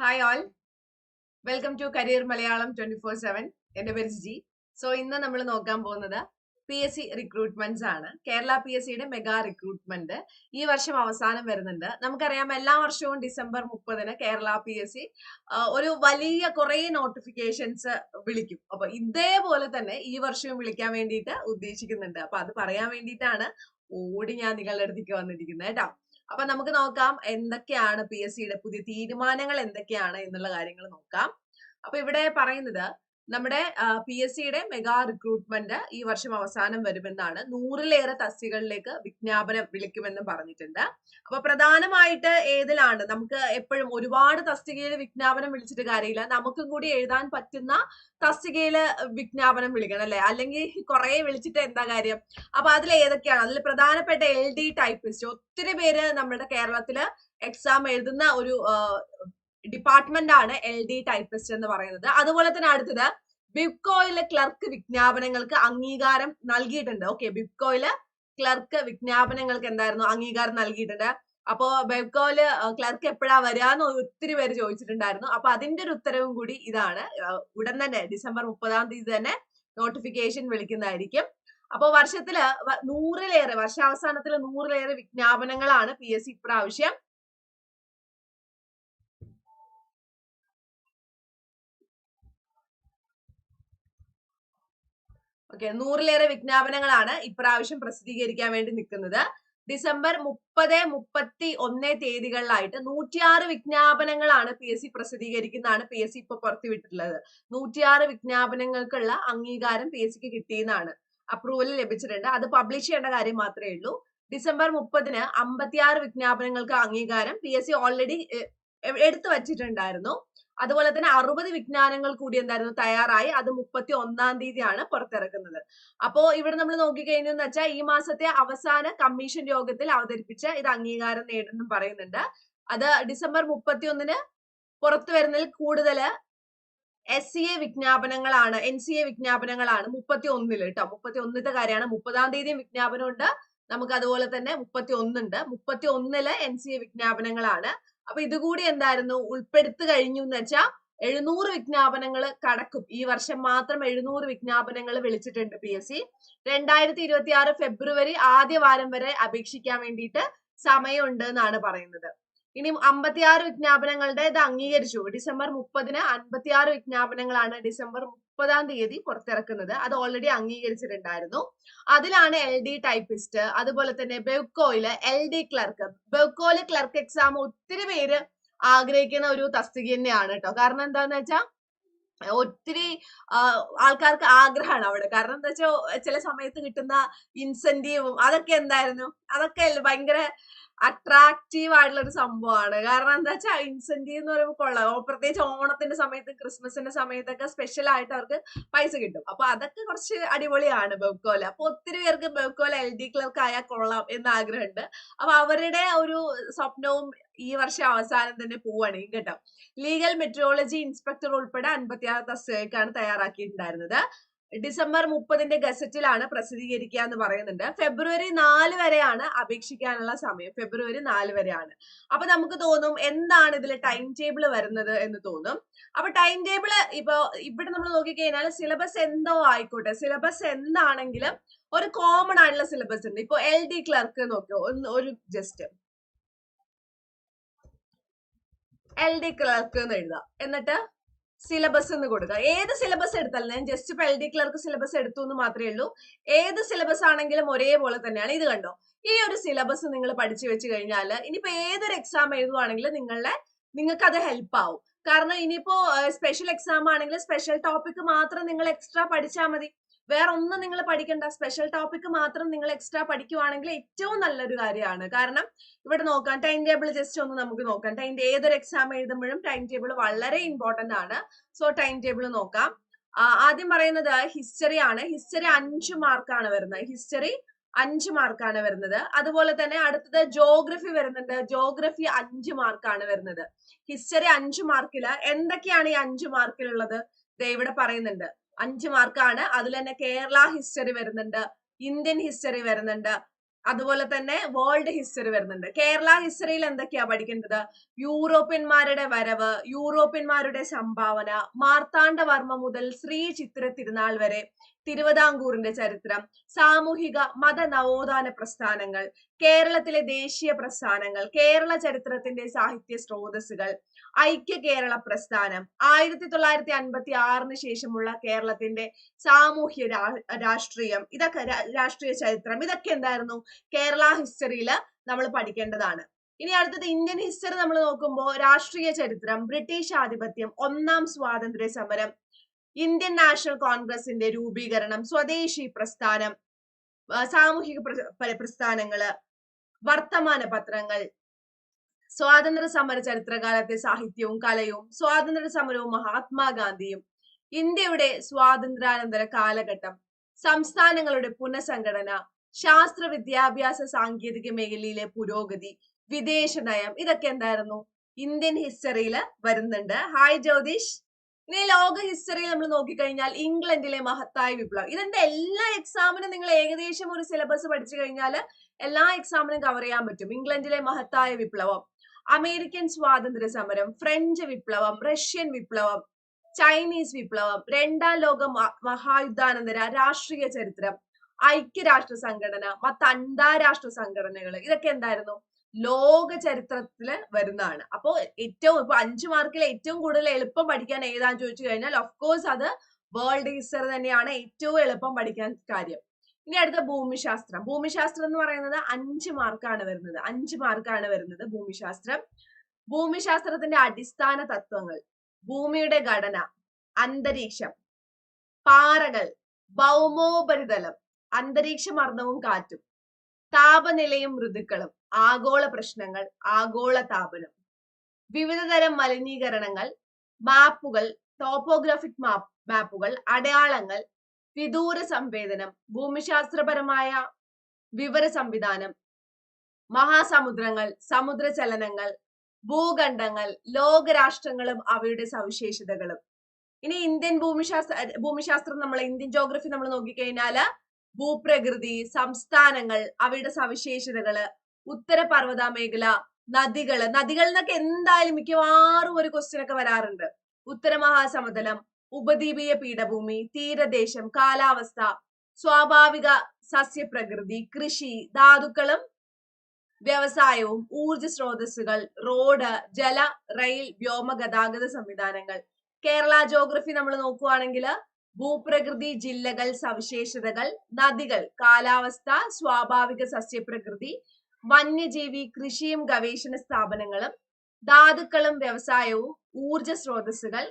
Hi all welcome to career Malayalam twenty four seven എന്റെ പേര് Jiji. So ഇന്ന് നമ്മൾ നോക്കാൻ പോകുന്നത് പി എസ് സി റിക്രൂട്ട്മെന്റ്സ് ആണ്. കേരള പി എസ് സിയുടെ മെഗാ റിക്രൂട്ട്മെന്റ് ഈ വർഷം അവസാനം വരുന്നുണ്ട്. നമുക്കറിയാം എല്ലാ വർഷവും ഡിസംബർ മുപ്പതിന് കേരള പി എസ് സി ഒരു വലിയ കുറെ നോട്ടിഫിക്കേഷൻസ് വിളിക്കും. അപ്പൊ ഇതേപോലെ തന്നെ ഈ വർഷവും വിളിക്കാൻ വേണ്ടിയിട്ട് ഉദ്ദേശിക്കുന്നുണ്ട്. അപ്പൊ അത് പറയാൻ വേണ്ടിയിട്ടാണ് ഓടി ഞാൻ നിങ്ങളുടെ അടുത്തേക്ക് വന്നിരിക്കുന്നത് കേട്ടോ. അപ്പൊ നമുക്ക് നോക്കാം എന്തൊക്കെയാണ് പി എസ് സിയുടെ പുതിയ തീരുമാനങ്ങൾ എന്തൊക്കെയാണ് എന്നുള്ള കാര്യങ്ങൾ നോക്കാം. അപ്പൊ ഇവിടെ പറയുന്നത് നമ്മുടെ പി എസ് സിയുടെ മെഗാ റിക്രൂട്ട്മെന്റ് ഈ വർഷം അവസാനം വരുമെന്നാണ് നൂറിലേറെ തസ്തികളിലേക്ക് വിജ്ഞാപനം വിളിക്കുമെന്നും പറഞ്ഞിട്ടുണ്ട്. അപ്പൊ പ്രധാനമായിട്ട് ഏതിലാണ്? നമുക്ക് എപ്പോഴും ഒരുപാട് തസ്തികയിൽ വിജ്ഞാപനം വിളിച്ചിട്ട് കാര്യമില്ല. നമുക്കും കൂടി എഴുതാൻ പറ്റുന്ന തസ്തികയിൽ വിജ്ഞാപനം വിളിക്കണം അല്ലെ? അല്ലെങ്കിൽ കുറെ വിളിച്ചിട്ട് എന്താ കാര്യം? അപ്പൊ അതിൽ ഏതൊക്കെയാണ്? അതിൽ പ്രധാനപ്പെട്ട എൽ ഡി ടൈപ്പിസ്റ്റ് ഒത്തിരി പേര് നമ്മുടെ കേരളത്തിൽ എക്സാം എഴുതുന്ന ഒരു ഡിപ്പാർട്ട്മെന്റ് ആണ് എൽ ഡി ടൈപ്പിസ്റ്റ് എന്ന് പറയുന്നത്. അതുപോലെ തന്നെ അടുത്തത് ബിബ്കോയിലെ ക്ലർക്ക് വിജ്ഞാപനങ്ങൾക്ക് അംഗീകാരം നൽകിയിട്ടുണ്ട്. ഓക്കെ ബിബ്കോയിൽ ക്ലർക്ക് വിജ്ഞാപനങ്ങൾക്ക് എന്തായിരുന്നു? അംഗീകാരം നൽകിയിട്ടുണ്ട്. അപ്പോ ബെബ്കോയിൽ ക്ലർക്ക് എപ്പോഴാ വരാന്ന് ഒത്തിരി പേര് ചോദിച്ചിട്ടുണ്ടായിരുന്നു. അപ്പൊ അതിന്റെ ഒരു ഉത്തരവും കൂടി ഇതാണ്. ഉടൻ തന്നെ ഡിസംബർ മുപ്പതാം തീയതി തന്നെ നോട്ടിഫിക്കേഷൻ വിളിക്കുന്നതായിരിക്കും. അപ്പൊ വർഷത്തിൽ നൂറിലേറെ വർഷാവസാനത്തിൽ നൂറിലേറെ വിജ്ഞാപനങ്ങളാണ് പി എസ് സി ഇപ്രാവശ്യം ഓക്കെ നൂറിലേറെ വിജ്ഞാപനങ്ങളാണ് ഇപ്രാവശ്യം പ്രസിദ്ധീകരിക്കാൻ വേണ്ടി നിൽക്കുന്നത്. ഡിസംബർ മുപ്പത് മുപ്പത്തി ഒന്ന് തീയതികളിലായിട്ട് നൂറ്റിയാറ് വിജ്ഞാപനങ്ങളാണ് പി എസ് സി പ്രസിദ്ധീകരിക്കുന്നതാണ് പി എസ് സി ഇപ്പൊ പുറത്തുവിട്ടിട്ടുള്ളത് നൂറ്റിയാറ് വിജ്ഞാപനങ്ങൾക്കുള്ള അംഗീകാരം പി എസ് സിക്ക് കിട്ടിയെന്നാണ് അപ്രൂവൽ ലഭിച്ചിട്ടുണ്ട്. അത് പബ്ലിഷ് ചെയ്യേണ്ട കാര്യം മാത്രമേ ഉള്ളൂ. ഡിസംബർ മുപ്പതിന് അമ്പത്തിയാറ് വിജ്ഞാപനങ്ങൾക്ക് അംഗീകാരം പി എസ് സി ഓൾറെഡി എടുത്തു വച്ചിട്ടുണ്ടായിരുന്നു. അതുപോലെ തന്നെ അറുപത് വിജ്ഞാനങ്ങൾ കൂടി എന്തായിരുന്നു? തയ്യാറായി. അത് മുപ്പത്തി ഒന്നാം തീയതിയാണ് പുറത്തിറക്കുന്നത്. അപ്പോ ഇവിടെ നമ്മൾ നോക്കിക്കഴിഞ്ഞു എന്ന് വെച്ചാൽ ഈ മാസത്തെ അവസാന കമ്മീഷൻ യോഗത്തിൽ അവതരിപ്പിച്ച ഇത് അംഗീകാരം നേടുന്നു പറയുന്നുണ്ട്. അത് ഡിസംബർ മുപ്പത്തി ഒന്നിന് പുറത്തു വരുന്നതിൽ കൂടുതൽ എസ് സി എ വിജ്ഞാപനങ്ങളാണ് എൻ സി എ വിജ്ഞാപനങ്ങളാണ് മുപ്പത്തി ഒന്നിൽ കേട്ടോ. മുപ്പത്തി ഒന്നിത്തെ കാര്യമാണ്. മുപ്പതാം തീയതി വിജ്ഞാപനം ഉണ്ട്. നമുക്ക് അതുപോലെ തന്നെ മുപ്പത്തി ഒന്നുണ്ട് മുപ്പത്തി ഒന്നിൽ എൻ സി എ വിജ്ഞാപനങ്ങളാണ്. അപ്പൊ ഇതുകൂടി എന്തായിരുന്നു? ഉൾപ്പെടുത്തു കഴിഞ്ഞു എന്ന് വെച്ചാൽ എഴുന്നൂറ് വിജ്ഞാപനങ്ങൾ കടക്കും. ഈ വർഷം മാത്രം എഴുന്നൂറ് വിജ്ഞാപനങ്ങൾ വിളിച്ചിട്ടുണ്ട് പി എസ് സി. രണ്ടായിരത്തി ഇരുപത്തി ആറ് ഫെബ്രുവരി ആദ്യ വാരം വരെ അപേക്ഷിക്കാൻ വേണ്ടിയിട്ട് സമയമുണ്ട് എന്നാണ് പറയുന്നത്. ഇനി അമ്പത്തിയാറ് വിജ്ഞാപനങ്ങളുടെ ഇത് അംഗീകരിച്ചു. ഡിസംബർ മുപ്പതിന് അൻപത്തിയാറ് വിജ്ഞാപനങ്ങളാണ് ഡിസംബർ മുപ്പതാം തീയതി പുറത്തിറക്കുന്നത്. അത് ഓൾറെഡി അംഗീകരിച്ചിട്ടുണ്ടായിരുന്നു. അതിലാണ് എൽ ഡി ടൈപ്പിസ്റ്റ് അതുപോലെ തന്നെ ബെവ്കോയിൽ എൽ ഡി ക്ലർക്ക് ബെവ്കോയിൽ ക്ലർക്ക് എക്സാം ഒത്തിരി പേര് ആഗ്രഹിക്കുന്ന ഒരു തസ്തിക തന്നെയാണ് കേട്ടോ കാരണം എന്താന്ന് വെച്ചാൽ ഒത്തിരി ആൾക്കാർക്ക് ആഗ്രഹമാണ് അവിടെ. കാരണം എന്താ വെച്ചാൽ ചില സമയത്ത് കിട്ടുന്ന ഇൻസെന്റീവും അതൊക്കെ എന്തായിരുന്നു? അതൊക്കെ ഭയങ്കര അട്രാക്റ്റീവ് ആയിട്ടുള്ള ഒരു സംഭവമാണ് കാരണം എന്താ വെച്ചാൽ ഇൻസെന്റീവ് എന്ന് പറയുമ്പോൾ കൊള്ളാം. പ്രത്യേകിച്ച് ഓണത്തിന്റെ സമയത്ത് ക്രിസ്മസിന്റെ സമയത്തൊക്കെ സ്പെഷ്യൽ ആയിട്ട് അവർക്ക് പൈസ കിട്ടും. അപ്പൊ അതൊക്കെ കുറച്ച് അടിപൊളിയാണ് ബെബ്കോല അപ്പൊ ഒത്തിരി പേർക്ക് ബെബ്കോല എൽ ഡി ക്ലർക്ക് ആയാൽ കൊള്ളാം എന്ന് ആഗ്രഹമുണ്ട്. അപ്പൊ അവരുടെ ഒരു സ്വപ്നവും ഈ വർഷം അവസാനം തന്നെ പോവാണ് കേട്ടോ. ലീഗൽ മെട്രോളജി ഇൻസ്പെക്ടർ ഉൾപ്പെടെ അൻപത്തിയാറ് തസ്തികക്കാണ് തയ്യാറാക്കിയിട്ടുണ്ടായിരുന്നത്. ഡിസംബർ മുപ്പതിന്റെ ഗസറ്റിലാണ് പ്രസിദ്ധീകരിക്കുക എന്ന് പറയുന്നുണ്ട്. ഫെബ്രുവരി നാല് വരെയാണ് അപേക്ഷിക്കാനുള്ള സമയം. ഫെബ്രുവരി നാല് വരെയാണ്. അപ്പൊ നമുക്ക് തോന്നും എന്താണ് ഇതിൽ ടൈം ടേബിൾ വരുന്നത് എന്ന് തോന്നും. അപ്പൊ ടൈം ടേബിൾ ഇപ്പൊ ഇവിടെ നമ്മൾ നോക്കിക്കഴിഞ്ഞാൽ സിലബസ് എന്തോ ആയിക്കോട്ടെ. സിലബസ് എന്താണെങ്കിലും ഒരു കോമൺ ആയിട്ടുള്ള സിലബസ് ഉണ്ട്. ഇപ്പൊ എൽ ഡി ക്ലർക്ക് നോക്കിയോ ഒരു ജസ്റ്റ് എൽ ഡി ക്ലർക്ക് എന്ന് എഴുതാം എന്നിട്ട് സിലബസ് എന്ന് കൊടുക്കുക. ഏത് സിലബസ് എടുത്താലും ഞാൻ ജസ്റ്റ് ഇപ്പൊ എൽ ഡി ക്ലർക്ക് സിലബസ് എടുത്തു എന്ന് മാത്രമേ ഉള്ളൂ. ഏത് സിലബസ് ആണെങ്കിലും ഒരേപോലെ തന്നെയാണ്. ഇത് കണ്ടോ? ഈ ഒരു സിലബസ് നിങ്ങൾ പഠിച്ചു വെച്ച് കഴിഞ്ഞാൽ ഇനിയിപ്പോ ഏതൊരു എക്സാം എഴുതുവാണെങ്കിലും നിങ്ങളുടെ നിങ്ങൾക്ക് അത് ഹെൽപ്പ് ആവും. കാരണം ഇനിയിപ്പോ സ്പെഷ്യൽ എക്സാം ആണെങ്കിൽ സ്പെഷ്യൽ ടോപ്പിക് മാത്രം നിങ്ങൾ എക്സ്ട്രാ പഠിച്ചാൽ മതി. വേറെ ഒന്നും നിങ്ങൾ പഠിക്കണ്ട. സ്പെഷ്യൽ ടോപ്പിക് മാത്രം നിങ്ങൾ എക്സ്ട്രാ പഠിക്കുവാണെങ്കിൽ ഏറ്റവും നല്ലൊരു കാര്യമാണ്. കാരണം ഇവിടെ നോക്കാം ടൈം ടേബിൾ ജസ്റ്റ് ഒന്ന് നമുക്ക് നോക്കാം. ടൈം ഏതൊരു എക്സാം എഴുതുമ്പോഴും ടൈം ടേബിൾ വളരെ ഇമ്പോർട്ടന്റ് ആണ്. സോ ടൈം ടേബിൾ നോക്കാം. ആദ്യം പറയുന്നത് ഹിസ്റ്ററി ആണ്. ഹിസ്റ്ററി അഞ്ച് മാർക്കാണ് വരുന്നത്. ഹിസ്റ്ററി അഞ്ച് മാർക്കാണ് വരുന്നത്. അതുപോലെ തന്നെ അടുത്തത് ജോഗ്രഫി വരുന്നുണ്ട്. ജോഗ്രഫി അഞ്ച് മാർക്കാണ് വരുന്നത്. ഹിസ്റ്ററി അഞ്ച് മാർക്കിൽ എന്തൊക്കെയാണ് ഈ അഞ്ച് മാർക്കിലുള്ളത് ഇവിടെ പറയുന്നുണ്ട്. അഞ്ച് മാർക്കാണ്. അതിൽ തന്നെ കേരള ഹിസ്റ്ററി വരുന്നുണ്ട് ഇന്ത്യൻ ഹിസ്റ്ററി വരുന്നുണ്ട് അതുപോലെ തന്നെ വേൾഡ് ഹിസ്റ്ററി വരുന്നുണ്ട്. കേരള ഹിസ്റ്ററിയിൽ എന്തൊക്കെയാ പഠിക്കേണ്ടത്? യൂറോപ്യന്മാരുടെ വരവ് യൂറോപ്യന്മാരുടെ സംഭാവന മാർത്താണ്ഡവർമ്മ മുതൽ ശ്രീ ചിത്ര തിരുനാൾ വരെ തിരുവിതാംകൂറിന്റെ ചരിത്രം സാമൂഹിക മത നവോത്ഥാന പ്രസ്ഥാനങ്ങൾ കേരളത്തിലെ ദേശീയ പ്രസ്ഥാനങ്ങൾ കേരള ചരിത്രത്തിന്റെ സാഹിത്യ സ്രോതസ്സുകൾ ഐക്യ കേരള പ്രസ്ഥാനം. ആയിരത്തി തൊള്ളായിരത്തി അൻപത്തി ആറിന് ശേഷമുള്ള കേരളത്തിന്റെ സാമൂഹ്യ രാഷ്ട്രീയം ഇതൊക്കെ രാഷ്ട്രീയ ചരിത്രം ഇതൊക്കെ എന്തായിരുന്നു? കേരള ഹിസ്റ്ററിയിൽ നമ്മൾ പഠിക്കേണ്ടതാണ്. ഇനി അടുത്തത് ഇന്ത്യൻ ഹിസ്റ്ററി നമ്മൾ നോക്കുമ്പോൾ രാഷ്ട്രീയ ചരിത്രം ബ്രിട്ടീഷ് ആധിപത്യം ഒന്നാം സ്വാതന്ത്ര്യ സമരം ഇന്ത്യൻ നാഷണൽ കോൺഗ്രസിന്റെ രൂപീകരണം സ്വദേശി പ്രസ്ഥാനം സാമൂഹിക പ്ര- പ്രസ്ഥാനങ്ങൾ വർത്തമാന പത്രങ്ങൾ സ്വാതന്ത്ര്യ സമര ചരിത്രകാലത്തെ സാഹിത്യവും കലയും സ്വാതന്ത്ര്യ സമരവും മഹാത്മാഗാന്ധിയും ഇന്ത്യയുടെ സ്വാതന്ത്ര്യാനന്തര കാലഘട്ടം സംസ്ഥാനങ്ങളുടെ പുനഃസംഘടന ശാസ്ത്ര വിദ്യാഭ്യാസ സാങ്കേതിക മേഖലയിലെ പുരോഗതി വിദേശ നയം ഇതൊക്കെ എന്തായിരുന്നു? ഇന്ത്യൻ ഹിസ്റ്ററിയിൽ വരുന്നുണ്ട്. ഹായ് ജ്യോതിഷ്. ഇനി ലോക ഹിസ്റ്ററി നമ്മൾ നോക്കിക്കഴിഞ്ഞാൽ ഇംഗ്ലണ്ടിലെ മഹത്തായ വിപ്ലവം. ഇതിന്റെ എല്ലാ എക്സാമിനും നിങ്ങൾ ഏകദേശം ഒരു സിലബസ് പഠിച്ചു കഴിഞ്ഞാൽ എല്ലാ എക്സാമിനും കവർ ചെയ്യാൻ പറ്റും. ഇംഗ്ലണ്ടിലെ മഹത്തായ വിപ്ലവം. അമേരിക്കൻ സ്വാതന്ത്ര്യ സമരം ഫ്രഞ്ച് വിപ്ലവം റഷ്യൻ വിപ്ലവം ചൈനീസ് വിപ്ലവം രണ്ടാം ലോക മഹായുദ്ധാനന്തര രാഷ്ട്രീയ ചരിത്രം ഐക്യരാഷ്ട്ര സംഘടന മറ്റ് അന്താരാഷ്ട്ര സംഘടനകൾ ഇതൊക്കെ എന്തായിരുന്നു? ലോക ചരിത്രത്തിൽ വരുന്നതാണ്. അപ്പോ ഏറ്റവും ഇപ്പൊ അഞ്ചു മാർക്കിൽ ഏറ്റവും കൂടുതൽ എളുപ്പം പഠിക്കാൻ ഏതാന്ന് ചോദിച്ചു കഴിഞ്ഞാൽ ഓഫ് കോഴ്സ് അത് വേൾഡ് ഹിസ്റ്ററി തന്നെയാണ് ഏറ്റവും എളുപ്പം പഠിക്കാൻ കാര്യം. ഇനി അടുത്ത ഭൂമിശാസ്ത്രം. ഭൂമിശാസ്ത്രം എന്ന് പറയുന്നത് അഞ്ച് മാർക്കാണ് വരുന്നത്. അഞ്ച് മാർക്കാണ് വരുന്നത് ഭൂമിശാസ്ത്രം. ഭൂമിശാസ്ത്രത്തിന്റെ അടിസ്ഥാന തത്വങ്ങൾ ഭൂമിയുടെ ഘടന അന്തരീക്ഷം പാറകൾ ഭൗമോപരിതലം അന്തരീക്ഷ മർദ്ദവും കാറ്റും താപനിലയും ഋതുക്കളും ആഗോള പ്രശ്നങ്ങൾ ആഗോള താപനം വിവിധതരം മലിനീകരണങ്ങൾ മാപ്പുകൾ ടോപ്പോഗ്രാഫിക് മാപ്പ് മാപ്പുകൾ അടയാളങ്ങൾ വിദൂര സംവേദനം ഭൂമിശാസ്ത്രപരമായ വിവര സംവിധാനം മഹാസമുദ്രങ്ങൾ സമുദ്ര ചലനങ്ങൾ ഭൂഖണ്ഡങ്ങൾ ലോകരാഷ്ട്രങ്ങളും അവയുടെ സവിശേഷതകളും. ഇനി ഇന്ത്യൻ ഭൂമിശാസ്ത്ര ഭൂമിശാസ്ത്രം നമ്മൾ ഇന്ത്യൻ ജോഗ്രഫി നമ്മൾ നോക്കിക്കഴിഞ്ഞാൽ ഭൂപ്രകൃതി സംസ്ഥാനങ്ങൾ അവയുടെ സവിശേഷതകൾ ഉത്തരപർവത മേഖല നദികൾ നദികളിൽ നിന്നൊക്കെ എന്തായാലും മിക്കവാറും ഒരു ക്വസ്റ്റ്യൻ ഒക്കെ വരാറുണ്ട്. ഉത്തര മഹാസമതലം ഉപദ്വീപീയ പീഠഭൂമി തീരദേശം കാലാവസ്ഥ സ്വാഭാവിക സസ്യപ്രകൃതി കൃഷി ധാതുക്കളും വ്യവസായവും ഊർജ സ്രോതസ്സുകൾ റോഡ് ജല റെയിൽ വ്യോമ ഗതാഗത സംവിധാനങ്ങൾ. കേരള ജോഗ്രഫി നമ്മൾ നോക്കുവാണെങ്കിൽ ഭൂപ്രകൃതി ജില്ലകൾ സവിശേഷതകൾ നദികൾ കാലാവസ്ഥ സ്വാഭാവിക സസ്യപ്രകൃതി വന്യജീവി കൃഷിയും ഗവേഷണ സ്ഥാപനങ്ങളും ധാതുക്കളും വ്യവസായവും ഊർജ സ്രോതസ്സുകൾ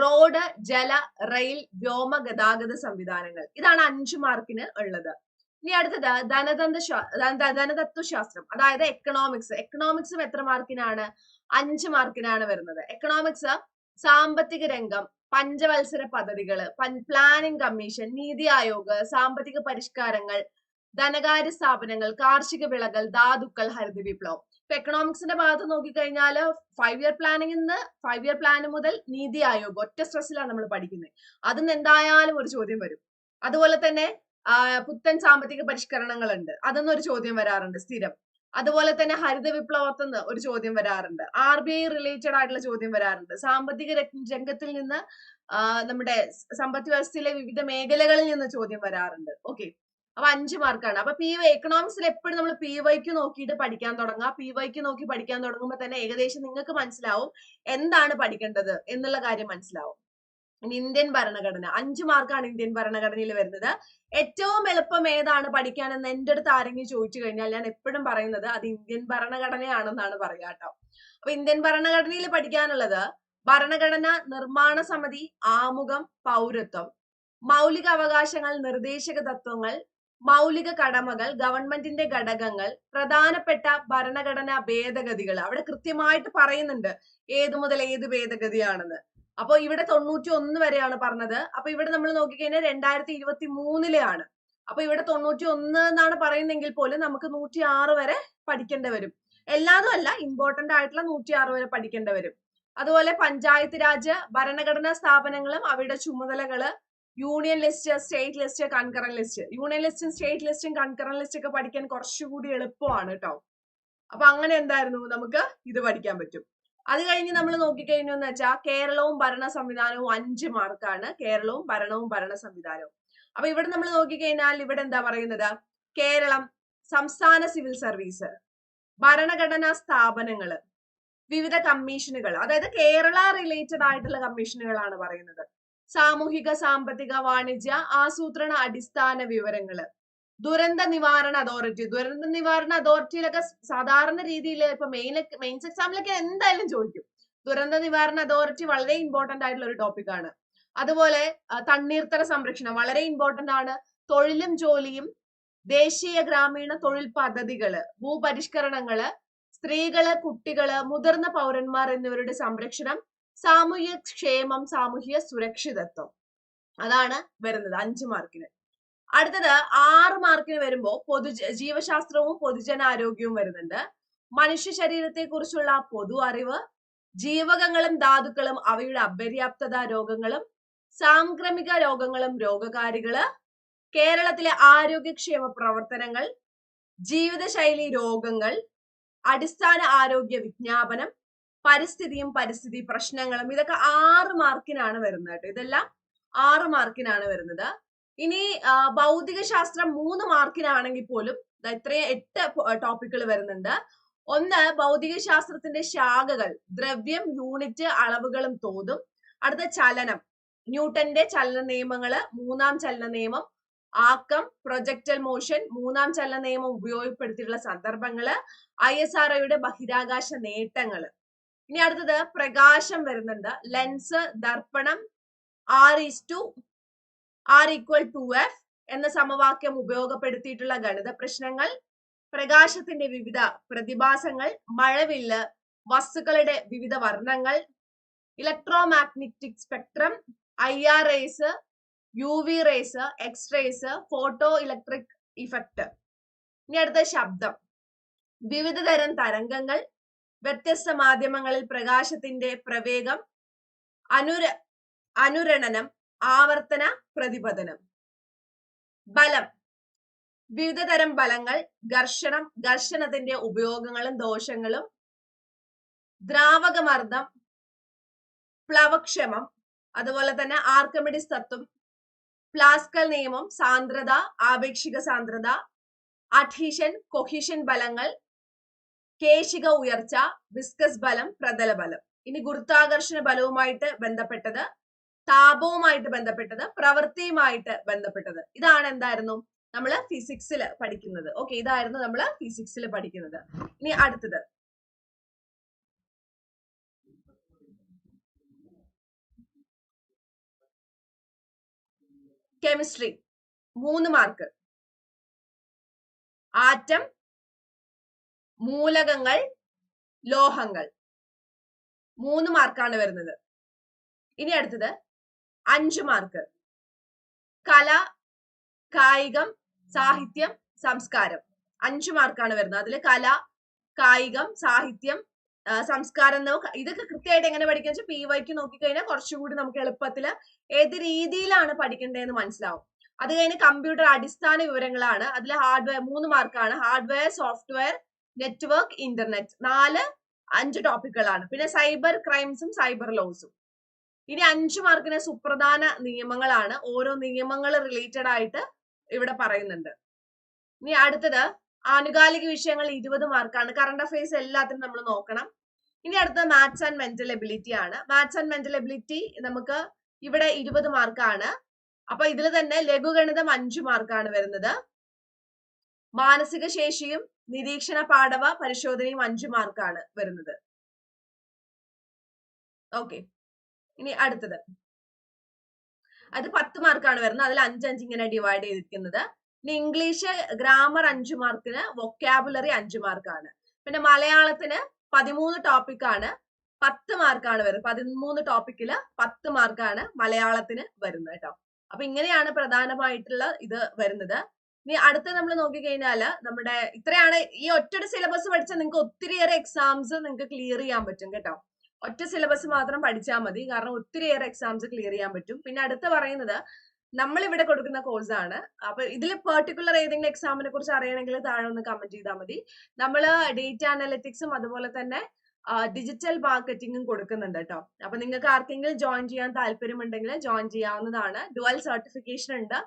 റോഡ് ജല റെയിൽ വ്യോമ ഗതാഗത സംവിധാനങ്ങൾ. ഇതാണ് അഞ്ചു മാർക്കിന് ഉള്ളത്. ഇനി അടുത്തത് ധനതന്ത്ര ധനതത്വശാസ്ത്രം അതായത് എക്കണോമിക്സ് എക്കണോമിക്സും എത്ര മാർക്കിനാണ് അഞ്ച് മാർക്കിനാണ് വരുന്നത്. എക്കണോമിക്സ് സാമ്പത്തിക രംഗം പഞ്ചവത്സര പദ്ധതികൾ പ്ലാനിംഗ് കമ്മീഷൻ നീതി ആയോഗ് സാമ്പത്തിക പരിഷ്കാരങ്ങൾ ധനകാര്യ സ്ഥാപനങ്ങൾ കാർഷിക വിളകൾ ധാതുക്കൾ ഹരിത വിപ്ലവം ഇപ്പൊ എക്കണോമിക്സിന്റെ ഭാഗത്ത് നോക്കിക്കഴിഞ്ഞാൽ ഫൈവ് ഇയർ പ്ലാനിംഗ് നിന്ന് ഫൈവ് ഇയർ പ്ലാൻ മുതൽ നീതി ആയോഗ് ഒറ്റ സ്ട്രെസ്സിലാണ് നമ്മൾ പഠിക്കുന്നത് അതിന് എന്തായാലും ഒരു ചോദ്യം വരും. അതുപോലെ തന്നെ പുത്തൻ സാമ്പത്തിക പരിഷ്കരണങ്ങൾ ഉണ്ട് അതൊന്നും ഒരു ചോദ്യം വരാറുണ്ട് സ്ഥിരം. അതുപോലെ തന്നെ ഹരിത വിപ്ലവത്തിൽ നിന്ന് ഒരു ചോദ്യം വരാറുണ്ട്. ആർ ബി ഐ റിലേറ്റഡ് ആയിട്ടുള്ള ചോദ്യം വരാറുണ്ട്. സാമ്പത്തിക രംഗ- രംഗത്തിൽ നിന്ന് നമ്മുടെ സമ്പദ് വ്യവസ്ഥയിലെ വിവിധ മേഖലകളിൽ നിന്ന് ചോദ്യം വരാറുണ്ട്. ഓക്കെ അപ്പൊ അഞ്ച് മാർക്കാണ്. അപ്പൊ പി വൈ എക്കണോമിക്സിൽ എപ്പോഴും നമ്മൾ പി വൈക്ക് നോക്കിയിട്ട് പഠിക്കാൻ തുടങ്ങുക. പി വൈക്ക് നോക്കി പഠിക്കാൻ തുടങ്ങുമ്പോൾ തന്നെ ഏകദേശം നിങ്ങൾക്ക് മനസ്സിലാവും എന്താണ് പഠിക്കേണ്ടത് എന്നുള്ള കാര്യം മനസ്സിലാവും. ഇന്ത്യൻ ഭരണഘടന. അഞ്ച് മാർക്കാണ് ഇന്ത്യൻ ഭരണഘടനയിൽ വരുന്നത്. ഏറ്റവും എളുപ്പം ഏതാണ് പഠിക്കാനെന്ന് എന്റെ അടുത്ത് ആരെങ്കിലും ചോദിച്ചു കഴിഞ്ഞാൽ ഞാൻ എപ്പോഴും പറയുന്നത് അത് ഇന്ത്യൻ ഭരണഘടനയാണെന്നാണ് പറയുക കേട്ടോ. അപ്പൊ ഇന്ത്യൻ ഭരണഘടനയിൽ പഠിക്കാനുള്ളത് ഭരണഘടന നിർമ്മാണ സമിതി ആമുഖം പൗരത്വം. മൗലിക അവകാശങ്ങൾ നിർദ്ദേശക തത്വങ്ങൾ മൗലിക കടമകൾ ഗവൺമെന്റിന്റെ ഘടകങ്ങൾ പ്രധാനപ്പെട്ട ഭരണഘടനാ ഭേദഗതികൾ. അവിടെ കൃത്യമായിട്ട് പറയുന്നുണ്ട് ഏതു മുതൽ ഏത് ഭേദഗതിയാണെന്ന്. അപ്പോൾ ഇവിടെ തൊണ്ണൂറ്റി ഒന്ന് വരെയാണ് പറഞ്ഞത്. അപ്പൊ ഇവിടെ നമ്മൾ നോക്കിക്കഴിഞ്ഞാൽ രണ്ടായിരത്തി ഇരുപത്തി മൂന്നിലെയാണ് അപ്പൊ ഇവിടെ തൊണ്ണൂറ്റി ഒന്ന് എന്നാണ് പറയുന്നെങ്കിൽ പോലും നമുക്ക് നൂറ്റി ആറ് വരെ പഠിക്കേണ്ടി വരും. എല്ലാതും അല്ല ഇമ്പോർട്ടന്റ് ആയിട്ടുള്ള നൂറ്റി ആറ് വരെ പഠിക്കേണ്ടി വരും. അതുപോലെ പഞ്ചായത്ത് രാജ് ഭരണഘടനാ സ്ഥാപനങ്ങളും അവയുടെ ചുമതലകൾ union list state list concurrent list union ലിസ്റ്റും സ്റ്റേറ്റ് ലിസ്റ്റും കൺകറന്റ് ലിസ്റ്റ് ഒക്കെ പഠിക്കാൻ കുറച്ചുകൂടി എളുപ്പമാണ് കേട്ടോ അപ്പൊ അങ്ങനെ എന്തായിരുന്നു നമുക്ക് ഇത് പഠിക്കാൻ പറ്റും. അത് കഴിഞ്ഞ് നമ്മൾ നോക്കിക്കഴിഞ്ഞു എന്ന് വെച്ചാൽ കേരളവും ഭരണ സംവിധാനവും അഞ്ച് മാർക്കാണ് കേരളവും ഭരണവും ഭരണ സംവിധാനവും. അപ്പൊ ഇവിടെ നമ്മൾ നോക്കിക്കഴിഞ്ഞാൽ ഇവിടെ എന്താ പറയുന്നത്? കേരളം സംസ്ഥാന സിവിൽ സർവീസ് ഭരണഘടനാ സ്ഥാപനങ്ങൾ വിവിധ കമ്മീഷനുകൾ അതായത് കേരള റിലേറ്റഡ് ആയിട്ടുള്ള കമ്മീഷനുകളാണ് പറയുന്നത്. സാമൂഹിക സാമ്പത്തിക വാണിജ്യ ആസൂത്രണ അടിസ്ഥാന വിവരങ്ങൾ ദുരന്ത നിവാരണ അതോറിറ്റി. ദുരന്ത നിവാരണ അതോറിറ്റിയിലൊക്കെ സാധാരണ രീതിയിൽ ഇപ്പൊ മെയിൻ മെയിൻസ് എക്സാമിലൊക്കെ എന്തായാലും ചോദിക്കും. ദുരന്ത നിവാരണ അതോറിറ്റി വളരെ ഇമ്പോർട്ടന്റ് ആയിട്ടുള്ള ഒരു ടോപ്പിക് ആണ്. അതുപോലെ തണ്ണീർത്തട സംരക്ഷണം വളരെ ഇമ്പോർട്ടന്റ് ആണ്. തൊഴിലും ജോലിയും ദേശീയ ഗ്രാമീണ തൊഴിൽ പദ്ധതികൾ ഭൂപരിഷ്കരണങ്ങൾ സ്ത്രീകൾ കുട്ടികൾ മുതിർന്ന പൗരന്മാർ എന്നിവരുടെ സംരക്ഷണം സാമൂഹ്യ ക്ഷേമം സാമൂഹ്യ സുരക്ഷിതത്വം അതാണ് വരുന്നത് അഞ്ച് മാർക്കിന്. അടുത്തത് ആറ് മാർക്കിന് വരുമ്പോൾ പൊതു ജീവശാസ്ത്രവും പൊതുജനാരോഗ്യവും വരുന്നുണ്ട്. മനുഷ്യ ശരീരത്തെ കുറിച്ചുള്ള പൊതു അറിവ് ജീവകങ്ങളും ധാതുക്കളും അവയുടെ അപര്യാപ്തത രോഗങ്ങളും സാംക്രമിക രോഗങ്ങളും രോഗകാരികൾ കേരളത്തിലെ ആരോഗ്യക്ഷേമ പ്രവർത്തനങ്ങൾ ജീവിതശൈലി രോഗങ്ങൾ അടിസ്ഥാന ആരോഗ്യ വിജ്ഞാപനം പരിസ്ഥിതിയും പരിസ്ഥിതി പ്രശ്നങ്ങളും ഇതൊക്കെ ആറ് മാർക്കിനാണ് വരുന്നത് കേട്ടോ ഇതെല്ലാം ആറ് മാർക്കിനാണ് വരുന്നത്. ഇനി ഭൗതിക ശാസ്ത്രം മൂന്ന് മാർക്കിനാണെങ്കിൽ പോലും ഇത്രയും എട്ട് ടോപ്പിക്കുകൾ വരുന്നുണ്ട്. ഒന്ന് ഭൗതിക ശാസ്ത്രത്തിന്റെ ശാഖകൾ ദ്രവ്യം യൂണിറ്റ് അളവുകളും തോതും. അടുത്ത ചലനം ന്യൂട്ടന്റെ ചലന നിയമങ്ങൾ മൂന്നാം ചലന നിയമം ആക്കം പ്രൊജക്ടൽ മോഷൻ മൂന്നാം ചലന നിയമം ഉപയോഗപ്പെടുത്തിയിട്ടുള്ള സന്ദർഭങ്ങൾ ഐ എസ് ആർ ബഹിരാകാശ നേട്ടങ്ങൾ. ഇനി അടുത്തത് പ്രകാശം വരുന്നുണ്ട്. Lens ദർപ്പണം R is two R equal to F എന്ന സമവാക്യം ഉപയോഗപ്പെടുത്തിയിട്ടുള്ള ഗണിത പ്രശ്നങ്ങൾ പ്രകാശത്തിന്റെ വിവിധ പ്രതിഭാസങ്ങൾ മഴവില്ല് വസ്തുക്കളുടെ വിവിധ വർണങ്ങൾ electromagnetic spectrum I R rays U V rays X rays photo electric effect ഇനി അടുത്ത ശബ്ദം. വിവിധ തരം തരംഗങ്ങൾ വ്യത്യസ്ത മാധ്യമങ്ങളിൽ പ്രകാശത്തിന്റെ പ്രവേഗം അനുര അനുരണനം ആവർത്തന പ്രതിപതനം ബലം. വിവിധ തരം ബലങ്ങൾ ഘർഷണം ഘർഷണത്തിന്റെ ഉപയോഗങ്ങളും ദോഷങ്ങളും. ദ്രാവകമർദ്ദം പ്ലവക്ഷമം അതുപോലെ തന്നെ ആർക്കമിഡിസ് തത്വം പ്ലാസ്കൽ നിയമം സാന്ദ്രത ആപേക്ഷിക സാന്ദ്രത അഡ്ഹീഷൻ കൊഹിഷൻ ബലങ്ങൾ കേശിക ഉയർച്ച വിസ്കസ് ബലം പ്രതല ബലം. ഇനി ഗുരുത്വാകർഷണ ബലവുമായിട്ട് ബന്ധപ്പെട്ടത് താപവുമായിട്ട് ബന്ധപ്പെട്ടത് പ്രവൃത്തിയുമായിട്ട് ബന്ധപ്പെട്ടത്. ഇതാണ് എന്തായിരുന്നു? നമ്മൾ ഫിസിക്സിൽ പഠിക്കുന്നത്. ഓക്കെ ഇതായിരുന്നു നമ്മൾ ഫിസിക്സിൽ പഠിക്കുന്നത്. ഇനി അടുത്തത്. കെമിസ്ട്രി മൂന്ന് മാർക്ക് ആറ്റം മൂലകങ്ങൾ ലോഹങ്ങൾ. മൂന്ന് മാർക്കാണ് വരുന്നത്. ഇനി അടുത്തത് അഞ്ച് മാർക്ക് കല കായികം സാഹിത്യം സംസ്കാരം. അഞ്ചു മാർക്കാണ് വരുന്നത്. അതിൽ കല കായികം സാഹിത്യം സംസ്കാരം എന്നോ ഇതൊക്കെ കൃത്യമായിട്ട് എങ്ങനെ പഠിക്കുക വെച്ചാൽ പി വൈക്ക് നോക്കിക്കഴിഞ്ഞാൽ കുറച്ചുകൂടി നമുക്ക് എളുപ്പത്തിൽ ഏത് രീതിയിലാണ് പഠിക്കേണ്ടതെന്ന് മനസ്സിലാവും. അത് കഴിഞ്ഞ് കമ്പ്യൂട്ടർ അടിസ്ഥാന വിവരങ്ങളാണ്. അതിൽ ഹാർഡ്വെയർ മൂന്ന് മാർക്കാണ് ഹാർഡ്വെയർ സോഫ്റ്റ്വെയർ നെറ്റ്വർക്ക് ഇന്റർനെറ്റ് നാല് അഞ്ച് ടോപ്പിക്കുകളാണ് പിന്നെ സൈബർ ക്രൈംസും സൈബർ ലോസും ഇനി അഞ്ചു മാർക്കിന് സുപ്രധാന നിയമങ്ങളാണ്. ഓരോ നിയമങ്ങൾ റിലേറ്റഡ് ആയിട്ട് ഇവിടെ പറയുന്നുണ്ട്. ഇനി അടുത്തത് ആനുകാലിക വിഷയങ്ങൾ ഇരുപത് മാർക്കാണ് കറണ്ട് അഫയേഴ്സ് എല്ലാത്തിനും നമ്മൾ നോക്കണം. ഇനി അടുത്ത മാത്സ് ആൻഡ് മെന്റൽ എബിലിറ്റി ആണ്. മാത്സ് ആൻഡ് മെന്റൽ എബിലിറ്റി നമുക്ക് ഇവിടെ ഇരുപത് മാർക്കാണ് അപ്പൊ ഇതിൽ തന്നെ ലഘുഗണിതം അഞ്ചു മാർക്കാണ് വരുന്നത്. മാനസിക ശേഷിയും നിരീക്ഷണ പാഠവ പരിശോധനയും അഞ്ചു മാർക്കാണ് വരുന്നത്. ഓക്കെ. ഇനി അടുത്തത്. അത് പത്ത് മാർക്കാണ് വരുന്നത്. അതിൽ അഞ്ചഞ്ച് ഇങ്ങനെ ഡിവൈഡ് ചെയ്തിരിക്കുന്നത്. ഇനി ഇംഗ്ലീഷ് ഗ്രാമർ അഞ്ചു മാർക്കിന് വൊക്കാബുലറി അഞ്ചു മാർക്കാണ്. പിന്നെ മലയാളത്തിന് പതിമൂന്ന് ടോപ്പിക്കാണ് പത്ത് മാർക്കാണ് വരുന്നത്. പതിമൂന്ന് ടോപ്പിക്കിൽ പത്ത് മാർക്കാണ് മലയാളത്തിന് വരുന്നത് കേട്ടോ. അപ്പൊ ഇങ്ങനെയാണ് പ്രധാനമായിട്ടുള്ള ഇത് വരുന്നത്. ഇനി അടുത്ത് നമ്മൾ നോക്കിക്കഴിഞ്ഞാൽ നമ്മുടെ ഇത്രയാണ് ഈ ഒറ്റൊരു സിലബസ് പഠിച്ചാൽ നിങ്ങൾക്ക് ഒത്തിരിയേറെ എക്സാംസ് നിങ്ങൾക്ക് ക്ലിയർ ചെയ്യാൻ പറ്റും കേട്ടോ. ഒറ്റ സിലബസ് മാത്രം പഠിച്ചാൽ മതി കാരണം ഒത്തിരിയേറെ എക്സാംസ് ക്ലിയർ ചെയ്യാൻ പറ്റും. പിന്നെ അടുത്ത് പറയുന്നത് നമ്മൾ ഇവിടെ കൊടുക്കുന്ന ആണ്. അപ്പൊ ഇതിൽ പെർട്ടിക്കുലർ ഏതെങ്കിലും എക്സാമിനെ കുറിച്ച് അറിയണമെങ്കിൽ താഴെ ഒന്ന് കമന്റ് ചെയ്താൽ മതി. നമ്മൾ ഡേറ്റ അനലിറ്റിക്സും അതുപോലെ തന്നെ ഡിജിറ്റൽ മാർക്കറ്റിംഗും കൊടുക്കുന്നുണ്ട് കേട്ടോ അപ്പൊ നിങ്ങൾക്ക് ആർക്കെങ്കിലും ജോയിൻ ചെയ്യാൻ താല്പര്യമുണ്ടെങ്കിൽ ജോയിൻ ചെയ്യാവുന്നതാണ്. ഡുവൽ സർട്ടിഫിക്കേഷൻ ഉണ്ട്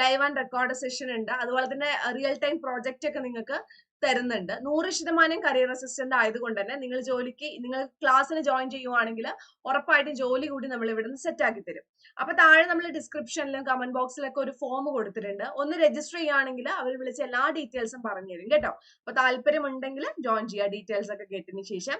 ലൈവ് ആൻഡ് റെക്കോർഡ് സെഷൻ ഉണ്ട് അതുപോലെ തന്നെ റിയൽ ടൈം പ്രോജക്റ്റ് ഒക്കെ നിങ്ങൾക്ക് തരുന്നുണ്ട്. നൂറ് ശതമാനം കരിയർ അസിസ്റ്റന്റ് ആയതുകൊണ്ട് തന്നെ നിങ്ങൾ ജോലിക്ക് നിങ്ങൾ ക്ലാസ്സിന് ജോയിൻ ചെയ്യുവാണെങ്കിൽ ഉറപ്പായിട്ടും ജോലി കൂടി നമ്മൾ ഇവിടെ നിന്ന് സെറ്റ് ആക്കി തരും. അപ്പൊ താഴെ നമ്മൾ ഡിസ്ക്രിപ്ഷനിലും കമന്റ് ബോക്സിലൊക്കെ ഒരു ഫോം കൊടുത്തിട്ടുണ്ട്. ഒന്ന് രജിസ്റ്റർ ചെയ്യുകയാണെങ്കിൽ അവർ വിളിച്ച എല്ലാ ഡീറ്റെയിൽസും പറഞ്ഞു തരും കേട്ടോ. അപ്പൊ താല്പര്യമുണ്ടെങ്കിൽ ജോയിൻ ചെയ്യുക. ഡീറ്റെയിൽസ് ഒക്കെ കേട്ടതിന് ശേഷം